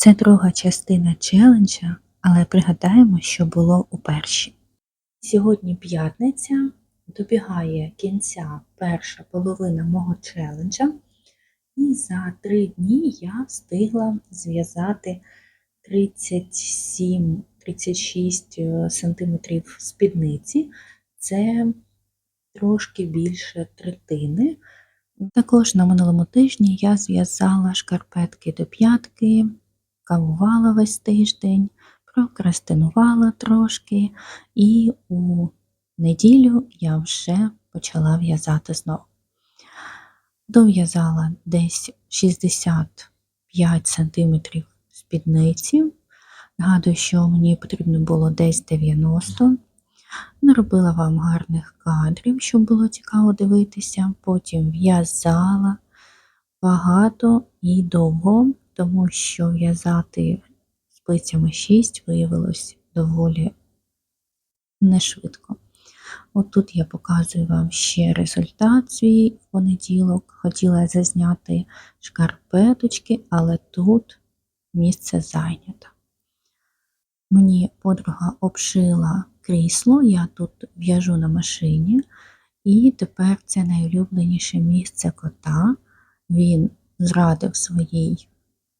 Це друга частина челенджа, але пригадаємо, що було у першій. Сьогодні п'ятниця, добігає кінця перша половина мого челенджа, і за три дні я встигла зв'язати 37-36 см спідниці. Це трошки більше третини. Також на минулому тижні я зв'язала шкарпетки до п'ятки, кавувала весь тиждень, прокрастинувала трошки, і у неділю я вже почала в'язати знову. Дов'язала десь 65 см спідниці. Нагадую, що мені потрібно було десь 90 Наробила вам гарних кадрів, щоб було цікаво дивитися. Потім в'язала багато і довго, тому що в'язати спицями 6 виявилось доволі нешвидко. От тут я показую вам ще результат свій в понеділок. Хотіла зазняти шкарпеточки, але тут місце зайнято. Мені подруга обшила крісло, я тут в'яжу на машині, і тепер це найулюбленіше місце кота. Він зрадив своїй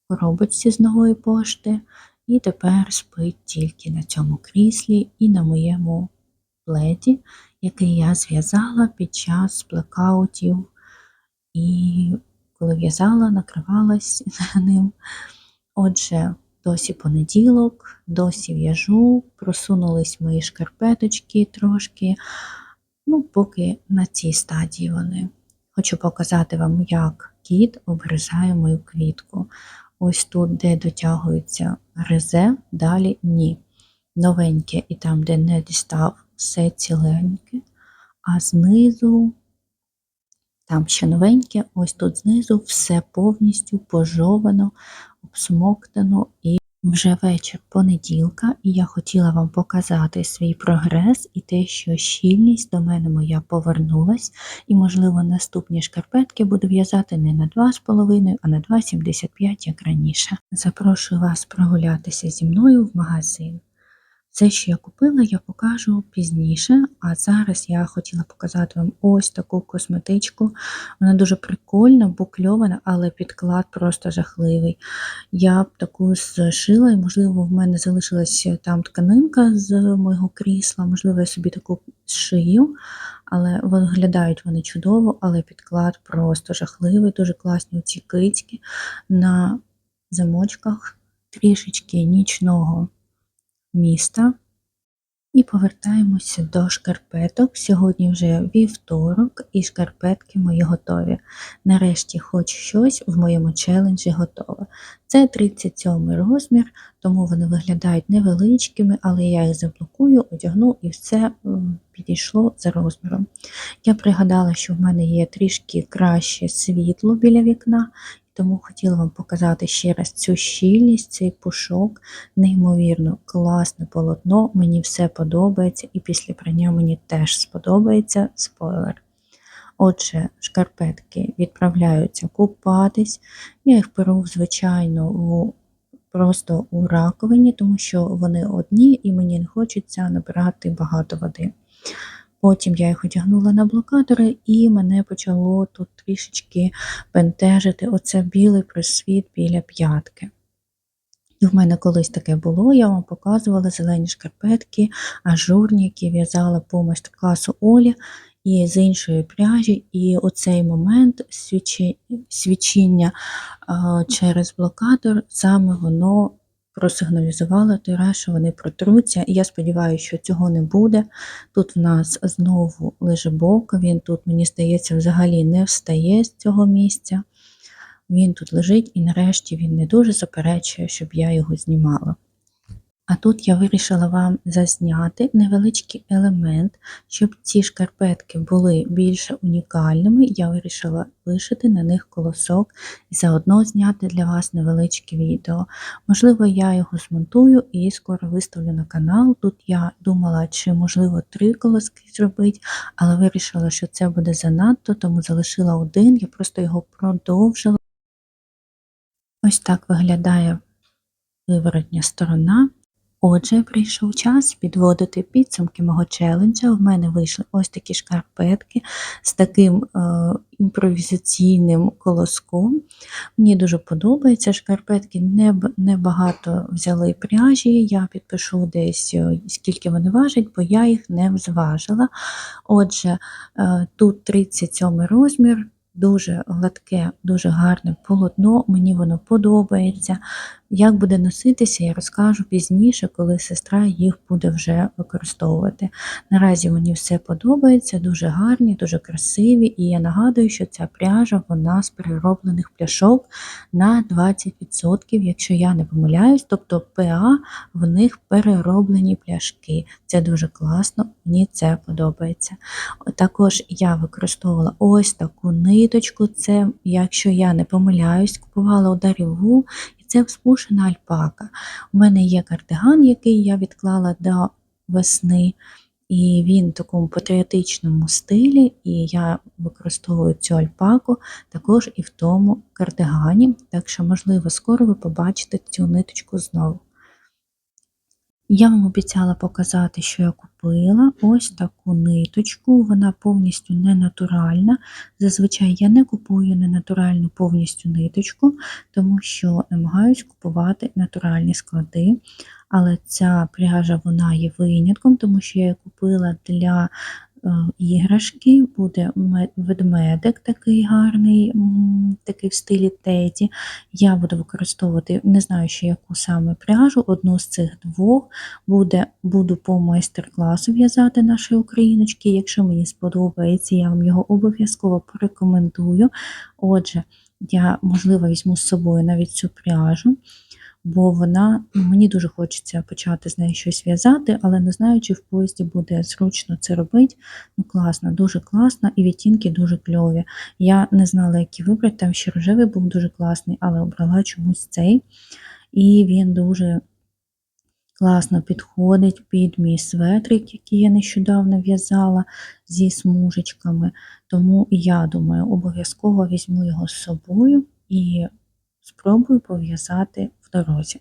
коробочці з нової пошти, і тепер спить тільки на цьому кріслі і на моєму пледі, який я зв'язала під час блекаутів. І коли в'язала, накривалась ним. Отже, Досі понеділок, досі в'яжу, просунулись мої шкарпеточки трошки, ну, поки на цій стадії вони. Хочу показати вам, як кіт обгризає мою квітку. Ось тут, де дотягується резе, далі ні. Новеньке і там, де не дістав, все ціленьке, а знизу, там ще новеньке, ось тут знизу все повністю пожовано, обсмоктано і вже вечір понеділка, і я хотіла вам показати свій прогрес і те, що щільність до мене моя повернулась, і, можливо, наступні шкарпетки буду в'язати не на 2,5, а на 2,75, як раніше. Запрошую вас прогулятися зі мною в магазин. Все, що я купила, я покажу пізніше, а зараз я хотіла показати вам ось таку косметичку. Вона дуже прикольна, букльована, але підклад просто жахливий. Я б таку зшила, і, можливо, в мене залишилася там тканинка з моєго крісла, можливо, я собі таку зшию, але виглядають вони чудово, але підклад просто жахливий, дуже класні ці кицьки на замочках трішечки нічного міста. І повертаємося до шкарпеток. Сьогодні вже вівторок, і шкарпетки мої готові. Нарешті, хоч щось в моєму челенджі готове. Це 37 розмір, тому вони виглядають невеличкими, але я їх заблокую, одягну і все підійшло за розміром. Я пригадала, що в мене є трішки краще світло біля вікна, тому хотіла вам показати ще раз цю щільність, цей пушок, неймовірно класне полотно, мені все подобається, і після прання мені теж сподобається спойлер. Отже, шкарпетки відправляються купатись. Я їх беру, звичайно, в, просто у раковині, тому що вони одні і мені не хочеться набирати багато води. Потім я їх одягнула на блокадори, і мене почало тут трішечки бентежити оце білий просвіт біля п'ятки. І в мене колись таке було, я вам показувала зелені шкарпетки, ажурні, які в'язала по майстер-класу Олі і з іншої пряжі. І оцей момент свічіння через блокадор, саме воно просигналізувала той що вони протруться, і я сподіваюся, що цього не буде. Тут в нас знову лежебок, він тут, мені здається, взагалі не встає з цього місця. Він тут лежить і нарешті він не дуже заперечує, щоб я його знімала. А тут я вирішила вам зазняти невеличкий елемент, щоб ці шкарпетки були більш унікальними. Я вирішила вишити на них колосок і заодно зняти для вас невеличке відео. Можливо, я його змонтую і скоро виставлю на канал. Тут я думала, чи, можливо, три колоски зробити, але вирішила, що це буде занадто, тому залишила один, я просто його продовжила. Ось так виглядає виворотня сторона. Отже, прийшов час підводити підсумки мого челенджа. В мене вийшли ось такі шкарпетки з таким е, імпровізаційним колоском. Мені дуже подобається. Шкарпетки неб- небагато взяли пряжі. Я підпишу десь, е, скільки вони важать, бо я їх не зважила. Отже, е, тут 37 розмір. Дуже гладке, дуже гарне полотно, мені воно подобається. Як буде носитися, я розкажу пізніше, коли сестра їх буде вже використовувати. Наразі мені все подобається, дуже гарні, дуже красиві, і я нагадую, що ця пряжа вона з перероблених пляшок на 20%, якщо я не помиляюсь, тобто ПА в них перероблені пляшки. Це дуже класно, мені це подобається. Також я використовувала ось таку ниточку. Це, якщо я не помиляюсь, купувала у Даріву, це вспушена альпака. У мене є кардиган, який я відклала до весни, і він в такому патріотичному стилі, і я використовую цю альпаку також і в тому кардигані. Так що, можливо, скоро ви побачите цю ниточку знову. Я вам обіцяла показати, що я купила ось таку ниточку, вона повністю не натуральна. Зазвичай я не купую ненатуральну повністю ниточку, тому що намагаюсь купувати натуральні склади. Але ця пряжа вона є винятком, тому що я її купила для іграшки, буде ведмедик такий гарний, такий в стилі теді. Я буду використовувати, не знаю ще яку саме пряжу, одну з цих двох буде, буду по майстер-класу в'язати наші україночки. Якщо мені сподобається, я вам його обов'язково порекомендую. Отже, я, можливо, візьму з собою навіть цю пряжу, бо вона, мені дуже хочеться почати з нею щось в'язати, але не знаю, чи в поїзді буде зручно це робити. Ну, класно, дуже класно, і відтінки дуже кльові. Я не знала, які вибрати, там ще рожевий був дуже класний, але обрала чомусь цей. І він дуже класно підходить під мій светрик, який я нещодавно в'язала зі смужечками. Тому я думаю, обов'язково візьму його з собою і спробую пов'язати дорозі.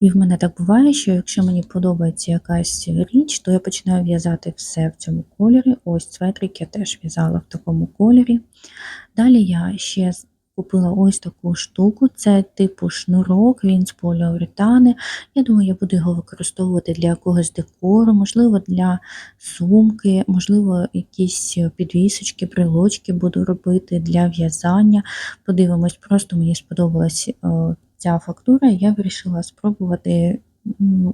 І в мене так буває, що якщо мені подобається якась річ, то я починаю в'язати все в цьому кольорі. Ось светрик я теж в'язала в такому кольорі. Далі я ще купила ось таку штуку, це типу шнурок, він з поліуретани. Я думаю, я буду його використовувати для якогось декору, можливо, для сумки, можливо, якісь підвісочки, брелочки буду робити для в'язання. Подивимось, просто мені сподобалась е, ця фактура, я вирішила спробувати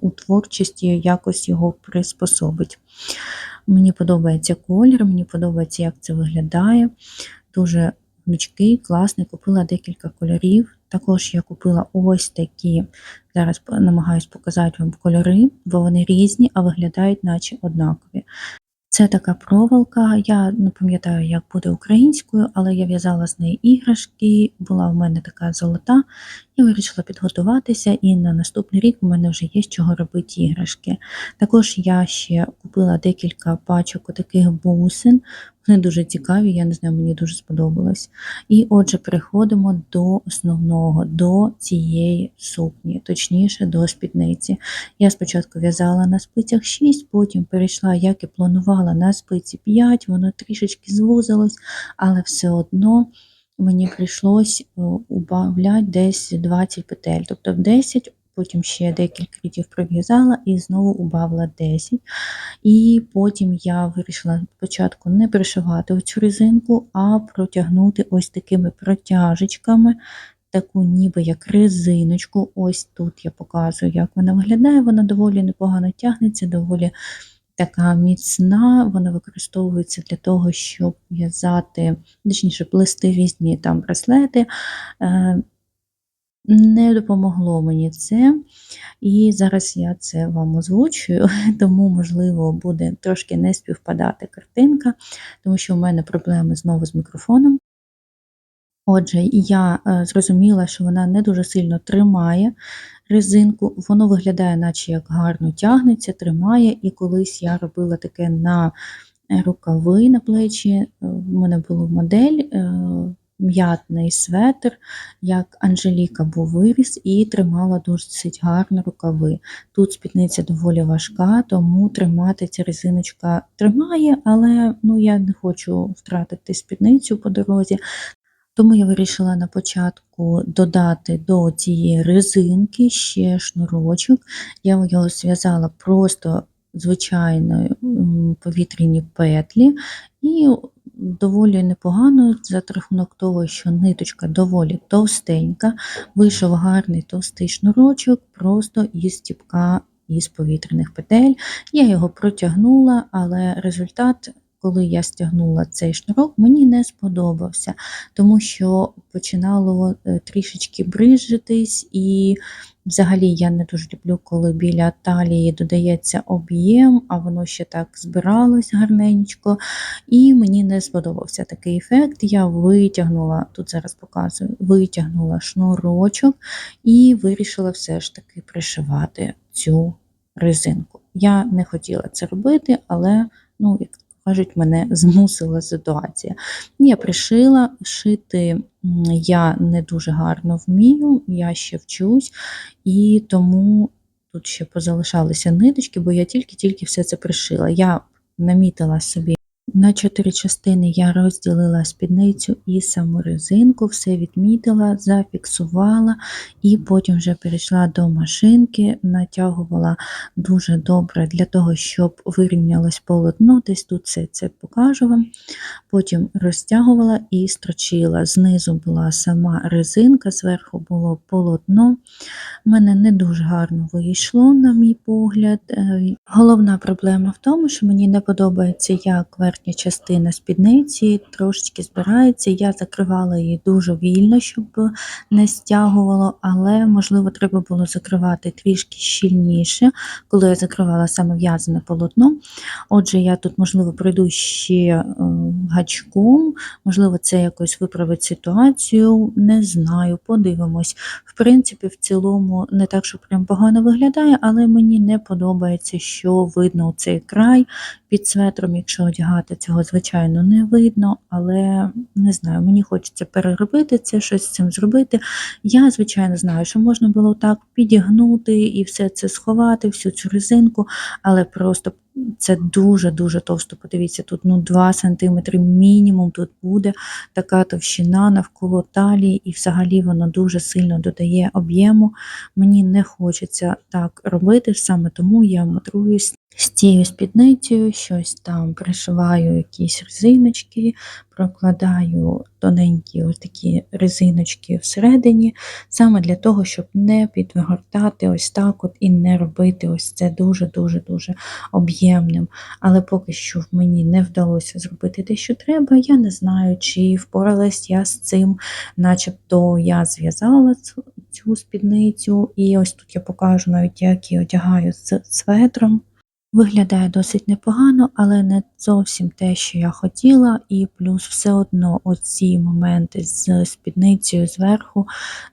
у творчості якось його приспособити. Мені подобається колір, мені подобається, як це виглядає. Дуже гнучкий, класний. Купила декілька кольорів. Також я купила ось такі, зараз намагаюсь показати вам кольори, бо вони різні, а виглядають наче однакові. Це така проволока, я не пам'ятаю, як буде українською, але я в'язала з неї іграшки, була в мене така золота. Я вирішила підготуватися, і на наступний рік у мене вже є з чого робити іграшки. Також я ще купила декілька пачок таких бусин. Вони дуже цікаві, я не знаю, мені дуже сподобалось. І отже, переходимо до основного, до цієї сукні, точніше до спідниці. Я спочатку в'язала на спицях 6, потім перейшла, як і планувала, на спиці 5, воно трішечки звузилось, але все одно мені прийшлось е, убавляти десь 20 петель, тобто в 10, потім ще декілька рядів пров'язала і знову убавила 10. І потім я вирішила спочатку не пришивати цю резинку, а протягнути ось такими протяжечками, таку ніби як резиночку. Ось тут я показую, як вона виглядає. Вона доволі непогано тягнеться, доволі така міцна. Вона використовується для того, щоб в'язати, точніше, плести різні там браслети. Е, Не допомогло мені це, і зараз я це вам озвучую, тому, можливо, буде трошки не співпадати картинка, тому що в мене проблеми знову з мікрофоном. Отже, я е, зрозуміла, що вона не дуже сильно тримає резинку, воно виглядає, наче як гарно тягнеться, тримає. І колись я робила таке на е, рукави на плечі. е, В мене була модель, е, м'ятний светр, як Анжеліка був виріс і тримала досить гарно рукави. Тут спідниця доволі важка, тому тримати ця резиночка тримає, але ну, я не хочу втратити спідницю по дорозі. Тому я вирішила на початку додати до цієї резинки ще шнурочок. Я його зв'язала просто звичайною повітряні петлі і доволі непогано за рахунок того, що ниточка доволі товстенька, вийшов гарний товстий шнурочок просто із стіпка із повітряних петель. Я його протягнула, але результат. Коли я стягнула цей шнурок, мені не сподобався, тому що починало е, трішечки брижитись, і взагалі я не дуже люблю, коли біля талії додається об'єм, а воно ще так збиралось гарненько. І мені не сподобався такий ефект. Я витягнула, тут зараз показую, витягнула шнурочок і вирішила все ж таки пришивати цю резинку. Я не хотіла це робити, але, ну, як кажуть, мене змусила ситуація. Я пришила, шити я не дуже гарно вмію, я ще вчусь, і тому тут ще позалишалися ниточки, бо я тільки-тільки все це пришила. Я намітила собі. На чотири частини я розділила спідницю і саму резинку, все відмітила, зафіксувала і потім вже перейшла до машинки, натягувала дуже добре для того, щоб вирівнялось полотно. Десь тут все це покажу вам. Потім розтягувала і строчила. Знизу була сама резинка, зверху було полотно. У мене не дуже гарно вийшло, на мій погляд. Е, Головна проблема в тому, що мені не подобається, як верхня частина спідниці трошечки збирається. Я закривала її дуже вільно, щоб не стягувало, але, можливо, треба було закривати трішки щільніше, коли я закривала саме в'язане полотно. Отже, я тут, можливо, пройду ще е, гачком, можливо, це якось виправить ситуацію, не знаю, подивимось. В принципі, в цілому не так, що прям погано виглядає, але мені не подобається, що видно цей край під светром. Якщо одягати цього, звичайно, не видно, але не знаю, мені хочеться переробити це, щось з цим зробити. Я, звичайно, знаю, що можна було так підігнути і все це сховати, всю цю резинку, але просто це дуже-дуже товсто. Подивіться, тут ну, 2 см мінімум тут буде така товщина навколо талії, і взагалі воно дуже сильно додає об'єму. Мені не хочеться так робити, саме тому я мудруюсь з цією спідницею, щось там пришиваю якісь резиночки, прокладаю тоненькі ось такі резиночки всередині, саме для того, щоб не підгортати ось так от і не робити ось це дуже-дуже-дуже об'ємним. Але поки що мені не вдалося зробити те, що треба. Я не знаю, чи впоралась я з цим, начебто я зв'язала цю спідницю, і ось тут я покажу навіть, як я одягаю з светром. Виглядає досить непогано, але не зовсім те, що я хотіла, і плюс все одно оці моменти з спідницею зверху,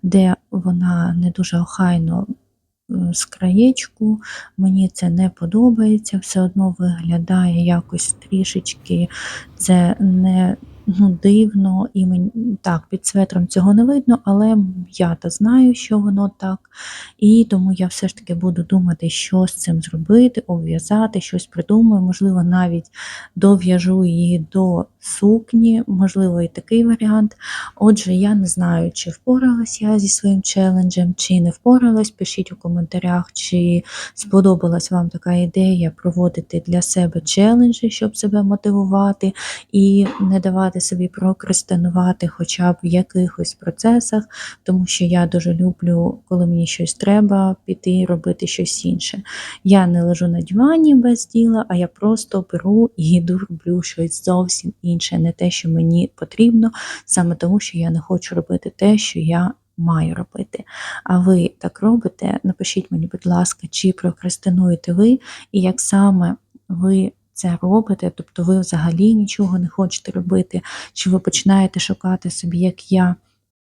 де вона не дуже охайно е, з краєчку, мені це не подобається, все одно виглядає якось трішечки це не ну, дивно, і мені так, під светром цього не видно, але я та знаю, що воно так. І тому я все ж таки буду думати, що з цим зробити, обв'язати, щось придумаю, можливо, навіть дов'яжу її до сукні, можливо, і такий варіант. Отже, я не знаю, чи впоралась я зі своїм челенджем, чи не впоралась. Пишіть у коментарях, чи сподобалась вам така ідея проводити для себе челенджі, щоб себе мотивувати і не давати собі прокрастинувати хоча б в якихось процесах, тому що я дуже люблю, коли мені щось треба, піти і робити щось інше. Я не лежу на дивані без діла, а я просто беру і йду роблю щось зовсім інше, не те, що мені потрібно, саме тому, що я не хочу робити те, що я маю робити. А ви так робите? Напишіть мені, будь ласка, чи прокрастинуєте ви, і як саме ви це робите, тобто ви взагалі нічого не хочете робити, чи ви починаєте шукати собі, як я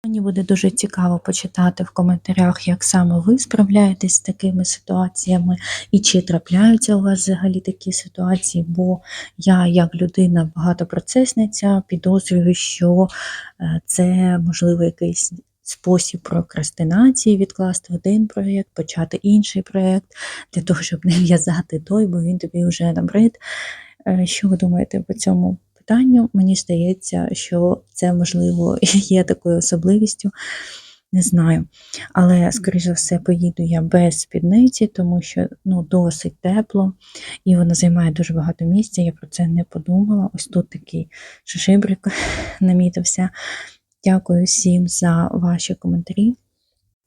Мені буде дуже цікаво почитати в коментарях, як саме ви справляєтесь з такими ситуаціями, і чи трапляються у вас взагалі такі ситуації, бо я, як людина багатопроцесниця, підозрюю, що е, це можливо якийсь спосіб прокрастинації відкласти один проєкт, почати інший проєкт, для того, щоб не в'язати той, бо він тобі вже набрид. Е, Що ви думаєте по цьому питанню? Мені здається, що це можливо є такою особливістю. Не знаю. Але, скоріш за все, поїду я без спідниці, тому що ну, досить тепло і вона займає дуже багато місця. Я про це не подумала. Ось тут такий шишибрик намітився. Дякую всім за ваші коментарі.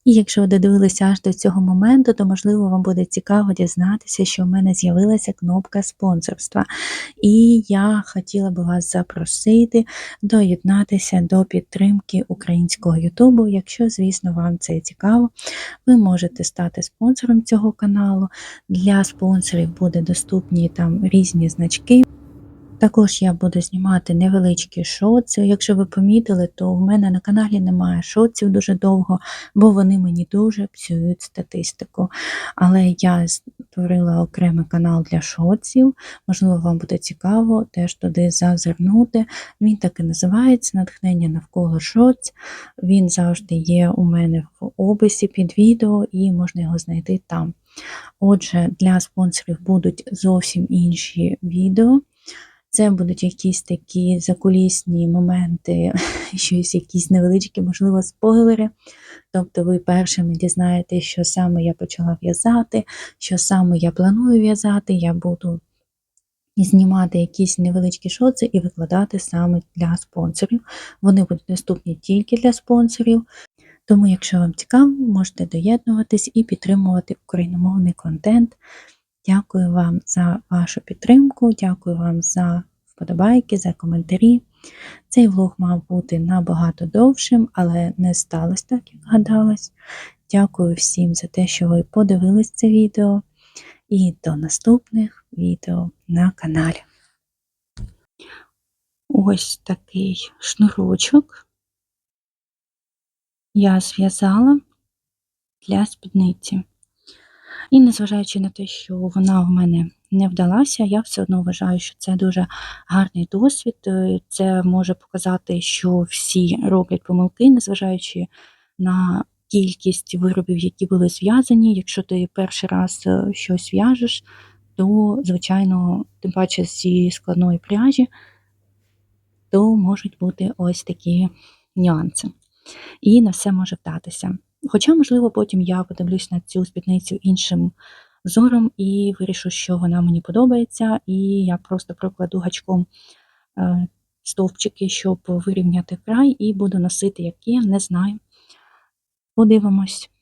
І якщо ви додивилися аж до цього моменту, то можливо вам буде цікаво дізнатися, що в мене з'явилася кнопка спонсорства. І я хотіла би вас запросити доєднатися до підтримки українського Ютубу. Якщо, звісно, вам це цікаво, ви можете стати спонсором цього каналу. Для спонсорів буде доступні там різні значки. Також я буду знімати невеличкі шоци. Якщо ви помітили, то в мене на каналі немає шоців дуже довго, бо вони мені дуже псують статистику. Але я створила окремий канал для шоців. Можливо, вам буде цікаво теж туди зазирнути. Він так і називається Натхнення навколо шоц. Він завжди є у мене в описі під відео і можна його знайти там. Отже, для спонсорів будуть зовсім інші відео. Це будуть якісь такі закулісні моменти, щось якісь невеличкі, можливо, спойлери. Тобто ви першими дізнаєтесь, що саме я почала в'язати, що саме я планую в'язати, я буду знімати якісь невеличкі шоци і викладати саме для спонсорів. Вони будуть доступні тільки для спонсорів. Тому, якщо вам цікаво, можете доєднуватись і підтримувати україномовний контент. Дякую вам за вашу підтримку, дякую вам за вподобайки, за коментарі. Цей влог мав бути набагато довшим, але не сталося так, як гадалось. Дякую всім за те, що ви подивились це відео. І до наступних відео на каналі. Ось такий шнурочок я зв'язала для спідниці. І незважаючи на те, що вона в мене не вдалася, я все одно вважаю, що це дуже гарний досвід. Е, Це може показати, що всі роблять помилки, незважаючи на кількість виробів, які були зв'язані. Якщо ти перший раз е, щось в'яжеш, то, звичайно, тим паче зі складної пряжі, то можуть бути ось такі нюанси. І не все може вдатися. Хоча, можливо, потім я подивлюсь на цю спідницю іншим зором і вирішу, що вона мені подобається, і я просто прокладу гачком е, стовпчики, щоб вирівняти край, і буду носити, як є, не знаю. Подивимось.